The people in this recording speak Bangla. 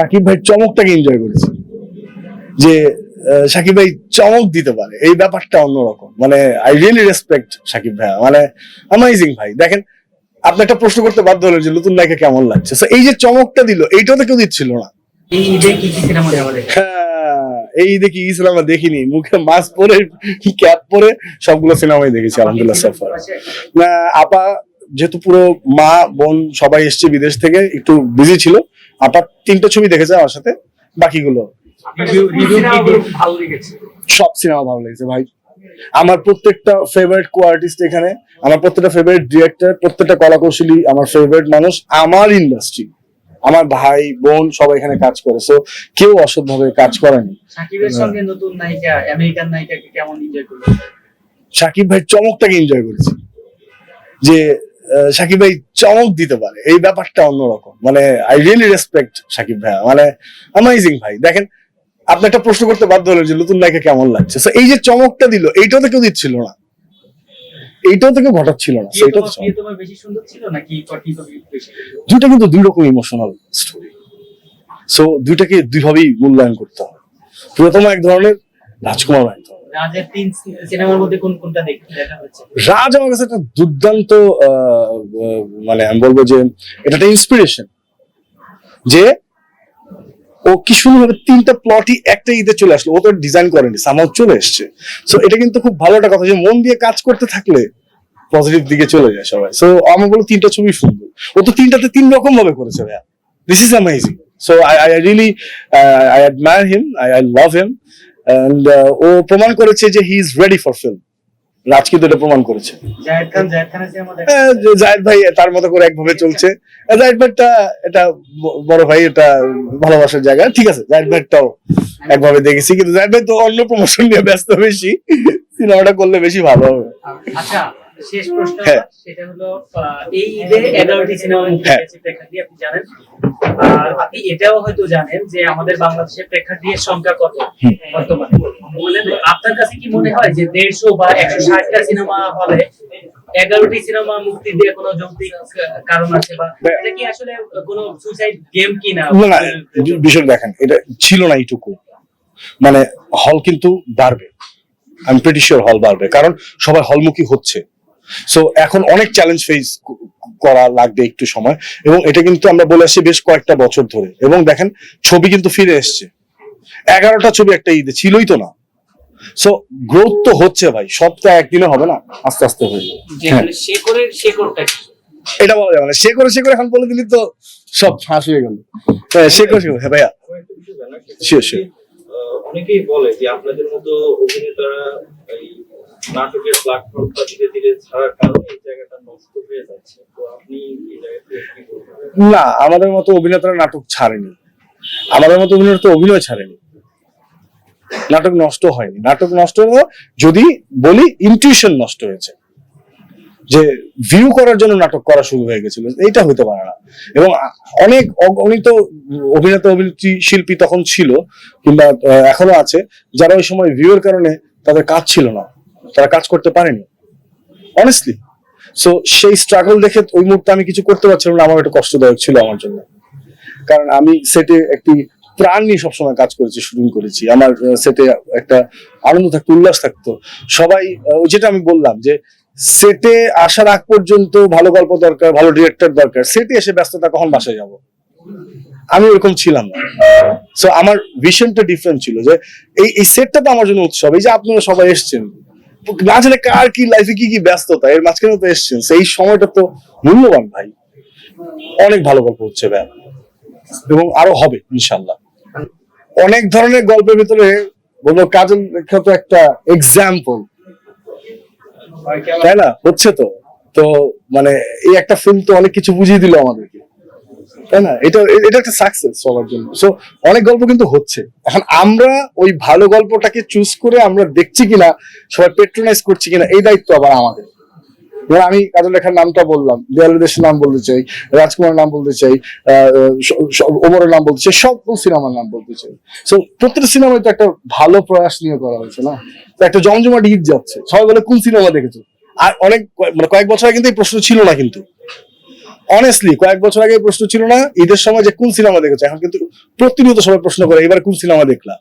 সাকিব ভাই চমকটাকে এনজয় করেছি। যে সাকিব ভাই চমক দিতে পারে এই ব্যাপারটা অন্যরকম। মানে আই রিয়েলি রেসপেক্ট সাকিব ভাই মানে অ্যামাইজিং ভাই। দেখেন আপনি একটা প্রশ্ন করতে বাধ্য হলেন যে নতুন নায়িকা কেমন লাগছে? এই যে চমকটা দিল এইটাও তো কেউ দিচ্ছিল না। এই ঈদে কি সিনেমা দেখা দেখে হ্যাঁ, দেখি দেখিনি। মুখে মাস্ক পরে ক্যাপ পরে সবগুলো সিনেমাই দেখেছি আলহামদুলিল্লাহ সফর না আপা যেহেতু পুরো মা বোন সবাই এসছে বিদেশ থেকে একটু বিজি ছিল। আপা তিনটা ছবি দেখেছে আমার সাথে বাকিগুলো। রিভিউ রিভিউ কি ভালো লেগেছে? সব সিনেমা ভালো লেগেছে ভাই। আমার প্রত্যেকটা ফেভারিট কো আর্টিস্ট এখানে আমার প্রত্যেকটা ফেভারিট ডিরেক্টর প্রত্যেকটা কলাকৌশলী আমার ফেভারিট মানুষ আমার ইন্ডাস্ট্রি আমার ভাই বোন সবাই এখানে কাজ করে সো কেউ অসৎভাবে কাজ করেনি সাকিবের সঙ্গে নতুন নায়িকা আমেরিকান নায়িকাকে কেমন এনজয় করবে সাকিব ভাই চমকটাকে এনজয় করেছি। যে সাকিব ভাই চমক দিতে পারে। এই ব্যাপারটা অন্যরকম। মানে আই রিয়েলি রেসপেক্ট সাকিব ভাই মানে অ্যামাইজিং ভাই। দেখেন আপনি একটা প্রশ্ন করতে বাধ্য হলেন যে নতুন নায়িকা কেমন লাগছে? এই যে চমকটা দিল এইটাও তো কেউ দিচ্ছিল না। এইটাও তো কেউ ঘটাচ্ছিল না। কে তো দুইটা কিন্তু দুই রকম ইমোশনাল স্টোরি সো দুইটাকে দুইভাবেই মূল্যায়ন করতে হবে প্রথম এক ধরনের রাজকুমার এক ধরনের রাজের তিন সিনেমার মধ্যে কোন কোনটা দেখ- হচ্ছে। রাজ আমার একটা দুর্দান্ত মানে আমি বলব যে এটা একটা ইন্সপিরেশন যে ও কি সুন্দরভাবে তিনটা প্লটই একটা ঈদে চলে আসলো। ও তো ডিজাইন করেনি সামাও চলে এসছে। সো এটা কিন্তু খুব ভালো একটা কথা যে মন দিয়ে কাজ করতে থাকলে পজিটিভ দিকে চলে যায় সবাই। সো আমার বলো তিনটা ছবি সুন্দর। ও তো তিনটাতে তিন রকম ভাবে করেছে ভাইয়া। This is amazing so I I really I admire him I I love him and ও প্রমাণ করেছে যে he is ready for film Raj কিন্তু এটা প্রমাণ করেছে। হ্যাঁ, যে ভাই তার মতো করে একভাবে চলছে। জাহেদ জাহিদ ভাইটা এটা বড় ভাই এটা ভালোবাসার জায়গা। ঠিক আছে জাহেদ ভাইটাও একভাবে দেখেছি কিন্তু জাহেদ ভাই তো অন্য প্রমোশন নিয়ে ব্যস্ত বেশি। সিনেমাটা করলে বেশি ভালো হবে। আচ্ছা শেষ প্রশ্ন হ্যাঁ। সেটা হলো এই ঈদে এগারোটি সিনেমা মুক্তি হ্যাঁ। পেয়েছে প্রেক্ষাগৃহে আপনি জানেন আর আপনি এটাও হয়তো জানেন যে আমাদের বাংলাদেশের প্রেক্ষাগৃহের সংখ্যা কত বর্তমানে। আপনার কাছে কি মনে হয় যে দেড়শো বা একশো ষাটটা সিনেমা হলে এগারোটি সিনেমা মুক্তি দিয়ে কোনো যৌক্তিক কারণ আছে বা হ্যাঁ। এটা কি আসলে কোনো সুইসাইড গেম কি না বিষয় দেখেন এটা ছিল না এইটুকু। মানে হল কিন্তু বাড়বে। আমি প্রিটি শিওর হল বাড়বে। কারণ সবাই হলমুখী হচ্ছে। সো এখন অনেক চ্যালেঞ্জ ফেস করা লাগবে একটু সময় এবং এটা কিন্তু আমরা বলে আসছি বেশ কয়েকটা বছর ধরে এবং দেখেন ছবি কিন্তু ফিরে এসছে। এগারোটা ছবি একটা ঈদে ছিলই তো না। সো গ্রোথ তো হচ্ছে ভাই সবটা একদিনে হবে না? আস্তে আস্তে হয়ে যাবে। হ্যাঁ। কি? এটা বলা যাবে না। সে করে সে করে এখন বলে দিলি তো সব ফাঁস হয়ে গেল। হ্যাঁ সে করে সে করে, হ্যাঁ ভাইয়া sure. আহ, অনেকেই বলে যে আপনাদের মতো অভিনেতারা নাটকের প্ল্যাটফর্মটা ধীরে ধীরে ছাড়ার কারণে এই জায়গাটা নষ্ট হয়ে যাচ্ছে। তো আপনি এই জায়গাতে না, আমাদের মতো অভিনেতারা নাটক ছাড়েনি। আমাদের মতো অভিনেতা তো অভিনয় ছাড়েনি। নাটক নষ্ট হয়নি। নাটক নষ্ট যদি বলি ইনটিউশন নষ্ট হয়েছে। যে ভিউ করার জন্য নাটক করা শুরু হয়ে গেছিল, এইটা হতে পারে না। এবং অনেক অগণিত অভিনেতা, অভিনেত্রী, শিল্পী তখন ছিল, কিংবা এখনও আছে, যারা ওই সময় ভিউয়ের কারণে তাদের কাজ ছিল না। তারা কাজ করতে পারেনি। অনেস্টলি সো সেই স্ট্রাগল দেখে ওই মুহূর্তে আমি কিছু করতে পারছিলাম না, আমার একটা কষ্টদায়ক ছিল আমার জন্য। কারণ আমি সেটে একটি প্রাণ নিয়ে সবসময় কাজ করেছি শুটিং করেছি। আমার সেটে একটা আনন্দ থাকতো, উল্লাস থাকতো। সবাই যেটা আমি বললাম যে সেটে আসার আগ পর্যন্ত ভালো গল্প দরকার, ভালো ডিরেক্টর দরকার। সেটে এসে ব্যস্ততা, কখন বাসায় যাব? আমি ওরকম ছিলাম না। সো আমার ভিশনটা ডিফারেন্ট ছিল যে, এই এই সেটটা তো আমার জন্য উৎসব। এই যে আপনারা সবাই এসছেন না জানে কার কি লাইফে কি কি ব্যস্ততা? এর মাঝখানে তো এসছেন। সেই সময়টা তো মূল্যবান ভাই। অনেক ভালো গল্প হচ্ছে, ভাই। এবং আরও হবে ইনশাল্লাহ অনেক ধরনের গল্পের ভিতরে বলব, কাজল তো একটা এক্সাম্পল তাই না? হচ্ছে তো। তো মানে এই একটা ফিল্ম তো অনেক কিছু বুঝিয়ে দিল আমাদেরকে তাই না? এটা এটা একটা সাকসেস সবার জন্য। সো অনেক গল্প কিন্তু হচ্ছে। এখন আমরা ওই ভালো গল্পটাকে চুজ করে আমরা দেখছি কিনা, সবাই পেট্রোনাইজ করছি কিনা, এই দায়িত্ব আবার আমাদের। যেমন আমি কাজল লেখার নামটা বললাম দেয়াল দেশের নাম বলতে চাই, রাজকুমারের নাম বলতে চাই ওমরের নাম বলতে চাই, সব সিনেমার নাম বলতে চাই। সো প্রত্যেকটা সিনেমায় তো একটা ভালো প্রয়াস নিয়ে করা হয়েছে না? তো একটা জমজমাট ঈদ যাচ্ছে। সবাই বলে, কোন সিনেমা দেখেছ? আর অনেক মানে কয়েক বছর আগে কিন্তু এই প্রশ্ন ছিল না কিন্তু। অনেস্টলি কয়েক বছর আগে প্রশ্ন ছিল না, ঈদের সময় যে কোন সিনেমা দেখেছ? এখন কিন্তু প্রতিনিয়ত সবাই প্রশ্ন করে এবার কোন সিনেমা দেখলা?